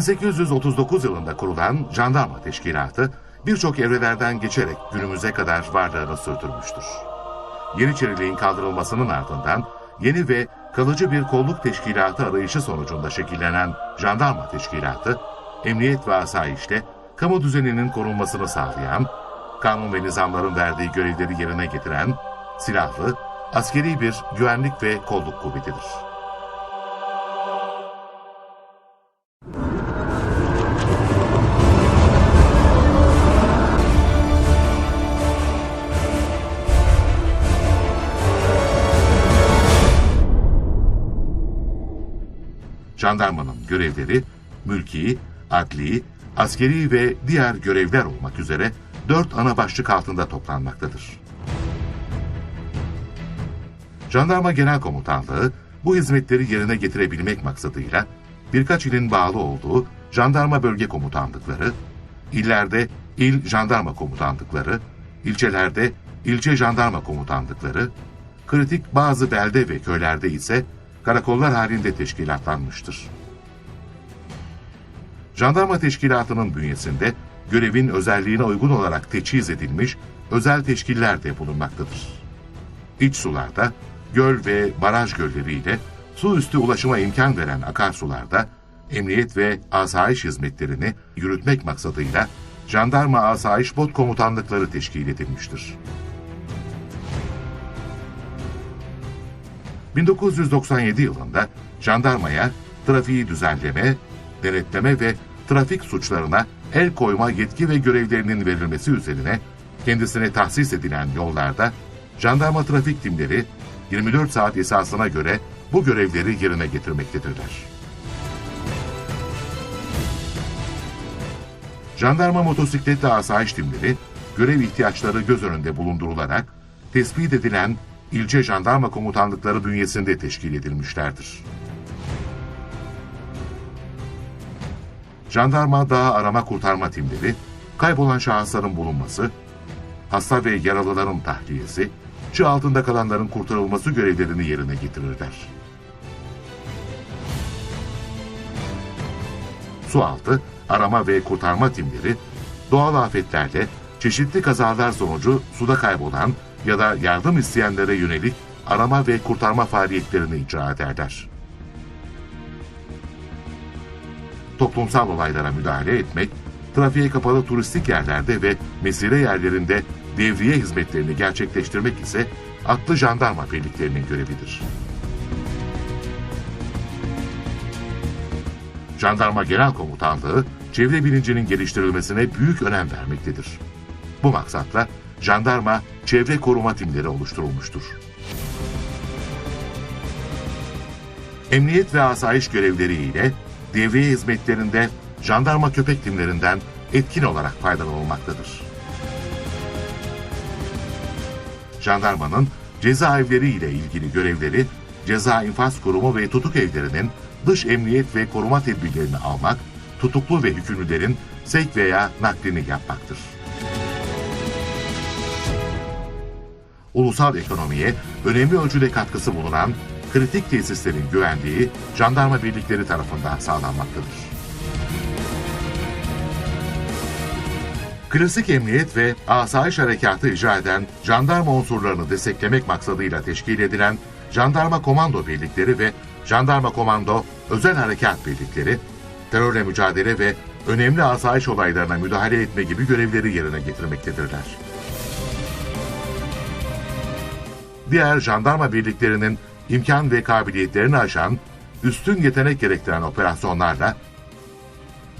1839 yılında kurulan jandarma teşkilatı birçok evrelerden geçerek günümüze kadar varlığını sürdürmüştür. Yeniçeriliğin kaldırılmasının ardından yeni ve kalıcı bir kolluk teşkilatı arayışı sonucunda şekillenen jandarma teşkilatı, emniyet ve asayişle kamu düzeninin korunmasını sağlayan, kanun ve nizamların verdiği görevleri yerine getiren, silahlı, askeri bir güvenlik ve kolluk kuvvetidir. Jandarmanın görevleri mülki, adli, askeri ve diğer görevler olmak üzere dört ana başlık altında toplanmaktadır. Jandarma Genel Komutanlığı bu hizmetleri yerine getirebilmek maksadıyla birkaç ilin bağlı olduğu jandarma bölge komutanlıkları, illerde il jandarma komutanlıkları, ilçelerde ilçe jandarma komutanlıkları, kritik bazı belde ve köylerde ise karakollar halinde teşkilatlanmıştır. Jandarma Teşkilatı'nın bünyesinde görevin özelliğine uygun olarak teçhiz edilmiş özel teşkiller de bulunmaktadır. İç sularda, göl ve baraj gölleriyle su üstü ulaşıma imkan veren akarsularda emniyet ve asayiş hizmetlerini yürütmek maksadıyla Jandarma Asayiş Bot Komutanlıkları teşkil edilmiştir. 1997 yılında jandarmaya trafiği düzenleme, denetleme ve trafik suçlarına el koyma yetki ve görevlerinin verilmesi üzerine kendisine tahsis edilen yollarda jandarma trafik timleri 24 saat esasına göre bu görevleri yerine getirmektedirler. Jandarma motosikletli asayiş timleri görev ihtiyaçları göz önünde bulundurularak tespit edilen ilçe jandarma komutanlıkları bünyesinde teşkil edilmişlerdir. Jandarma dağ arama kurtarma timleri, kaybolan şahısların bulunması, hasta ve yaralıların tahliyesi, çığ altında kalanların kurtarılması görevlerini yerine getirirler. Sualtı, arama ve kurtarma timleri, doğal afetlerle çeşitli kazalar sonucu suda kaybolan ya da yardım isteyenlere yönelik arama ve kurtarma faaliyetlerini icra ederler. Toplumsal olaylara müdahale etmek, trafiğe kapalı turistik yerlerde ve mesire yerlerinde devriye hizmetlerini gerçekleştirmek ise atlı jandarma birliklerinin görevidir. Jandarma Genel Komutanlığı, çevre bilincinin geliştirilmesine büyük önem vermektedir. Bu maksatla jandarma çevre koruma timleri oluşturulmuştur. Emniyet ve asayiş görevleri ile devriye hizmetlerinde jandarma köpek timlerinden etkin olarak faydalanılmaktadır. Jandarmanın cezaevleri ile ilgili görevleri, ceza infaz kurumu ve tutuk evlerinin dış emniyet ve koruma tedbirlerini almak, tutuklu ve hükümlülerin sevk veya naklini yapmaktır. Ulusal ekonomiye önemli ölçüde katkısı bulunan kritik tesislerin güvenliği jandarma birlikleri tarafından sağlanmaktadır. Klasik emniyet ve asayiş harekatı icra eden jandarma unsurlarını desteklemek maksadıyla teşkil edilen jandarma komando birlikleri ve jandarma komando özel harekat birlikleri, terörle mücadele ve önemli asayiş olaylarına müdahale etme gibi görevleri yerine getirmektedirler. Diğer jandarma birliklerinin imkan ve kabiliyetlerini aşan, üstün yetenek gerektiren operasyonlarla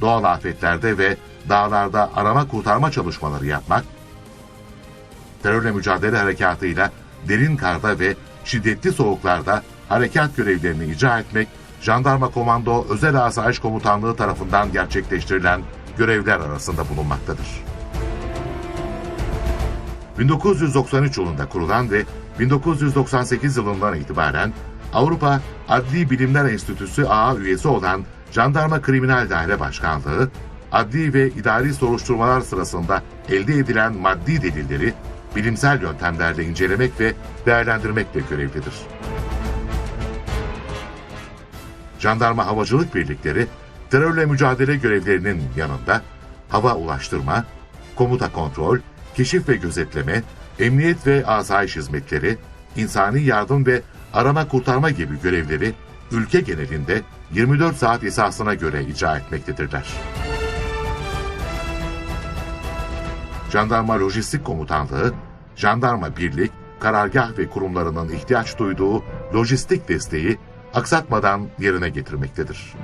doğal afetlerde ve dağlarda arama kurtarma çalışmaları yapmak, terörle mücadele harekatıyla derin karda ve şiddetli soğuklarda harekat görevlerini icra etmek, Jandarma Komando Özel Asayiş Komutanlığı tarafından gerçekleştirilen görevler arasında bulunmaktadır. 1993 yılında kurulan ve 1998 yılından itibaren Avrupa Adli Bilimler Enstitüsü AA üyesi olan Jandarma Kriminal Daire Başkanlığı, adli ve idari soruşturmalar sırasında elde edilen maddi delilleri bilimsel yöntemlerle incelemek ve değerlendirmekle görevlidir. Jandarma Havacılık Birlikleri, terörle mücadele görevlerinin yanında hava ulaştırma, komuta kontrol, keşif ve gözetleme, emniyet ve asayiş hizmetleri, insani yardım ve arama kurtarma gibi görevleri ülke genelinde 24 saat esasına göre icra etmektedirler. Jandarma Lojistik Komutanlığı, Jandarma Birlik, karargah ve kurumlarının ihtiyaç duyduğu lojistik desteği aksatmadan yerine getirmektedir.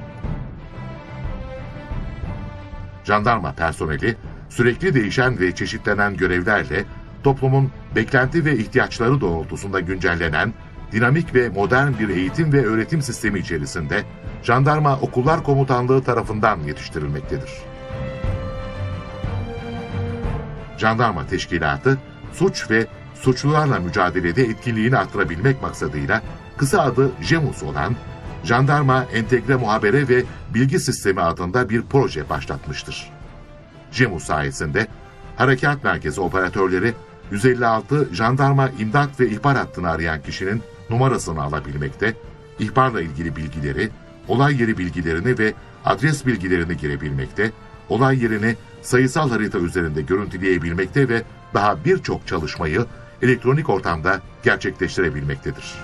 Jandarma personeli sürekli değişen ve çeşitlenen görevlerle toplumun beklenti ve ihtiyaçları doğrultusunda güncellenen dinamik ve modern bir eğitim ve öğretim sistemi içerisinde Jandarma Okullar Komutanlığı tarafından yetiştirilmektedir. Jandarma Teşkilatı, suç ve suçlularla mücadelede etkinliğini artırabilmek maksadıyla kısa adı JEMUS olan Jandarma Entegre Muhabere ve Bilgi Sistemi adında bir proje başlatmıştır. JEMUS sayesinde Harekat Merkezi operatörleri 156 jandarma imdat ve ihbar hattını arayan kişinin numarasını alabilmekte, ihbarla ilgili bilgileri, olay yeri bilgilerini ve adres bilgilerini girebilmekte, olay yerini sayısal harita üzerinde görüntüleyebilmekte ve daha birçok çalışmayı elektronik ortamda gerçekleştirebilmektedir.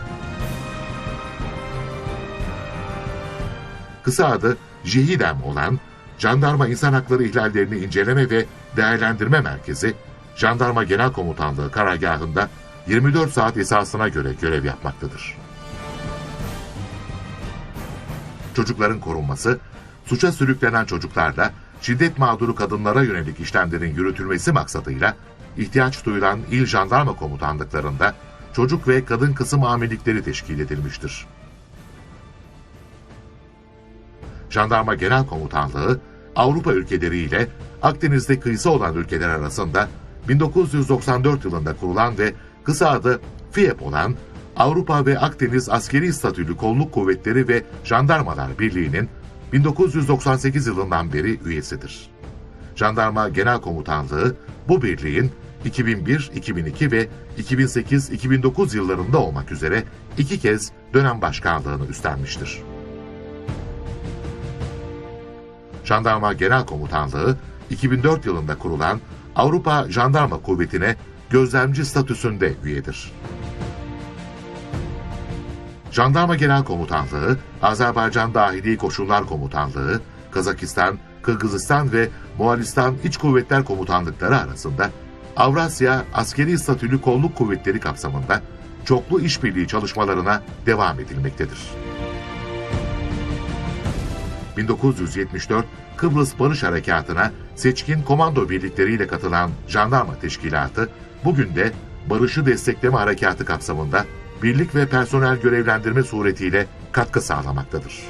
Kısa adı JİHİDEM olan Jandarma İnsan Hakları İhlallerini İnceleme ve Değerlendirme Merkezi, Jandarma Genel Komutanlığı karargahında 24 saat esasına göre görev yapmaktadır. Çocukların korunması, suça sürüklenen çocuklarla şiddet mağduru kadınlara yönelik işlemlerin yürütülmesi maksadıyla ihtiyaç duyulan il jandarma komutanlıklarında çocuk ve kadın kısım amirlikleri teşkil edilmiştir. Jandarma Genel Komutanlığı, Avrupa ülkeleriyle Akdeniz'de kıyısı olan ülkeler arasında 1994 yılında kurulan ve kısa adı FİEP olan Avrupa ve Akdeniz Askeri Statülü Kolluk Kuvvetleri ve Jandarmalar Birliği'nin 1998 yılından beri üyesidir. Jandarma Genel Komutanlığı bu birliğin 2001, 2002 ve 2008-2009 yıllarında olmak üzere iki kez dönem başkanlığını üstlenmiştir. Jandarma Genel Komutanlığı 2004 yılında kurulan Avrupa Jandarma Kuvveti'ne gözlemci statüsünde üyedir. Jandarma Genel Komutanlığı, Azerbaycan Dahili Koşullar Komutanlığı, Kazakistan, Kırgızistan ve Moğolistan İç Kuvvetler Komutanlıkları arasında Avrasya Askeri Statülü Kolluk Kuvvetleri kapsamında çoklu işbirliği çalışmalarına devam edilmektedir. 1974 Kıbrıs Barış Harekatı'na seçkin komando birlikleriyle katılan jandarma teşkilatı bugün de barışı destekleme harekatı kapsamında birlik ve personel görevlendirme suretiyle katkı sağlamaktadır.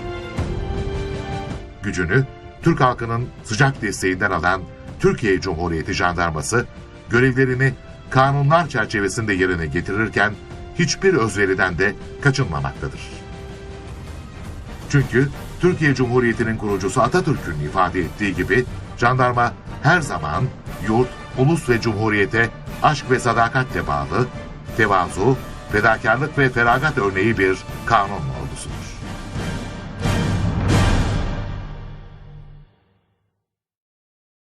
Gücünü Türk halkının sıcak desteğinden alan Türkiye Cumhuriyeti Jandarması görevlerini kanunlar çerçevesinde yerine getirirken hiçbir özveriden de kaçınmamaktadır. Çünkü Türkiye Cumhuriyeti'nin kurucusu Atatürk'ün ifade ettiği gibi jandarma her zaman yurt, ulus ve cumhuriyete aşk ve sadakatle bağlı, tevazu, fedakarlık ve feragat örneği bir kanundur.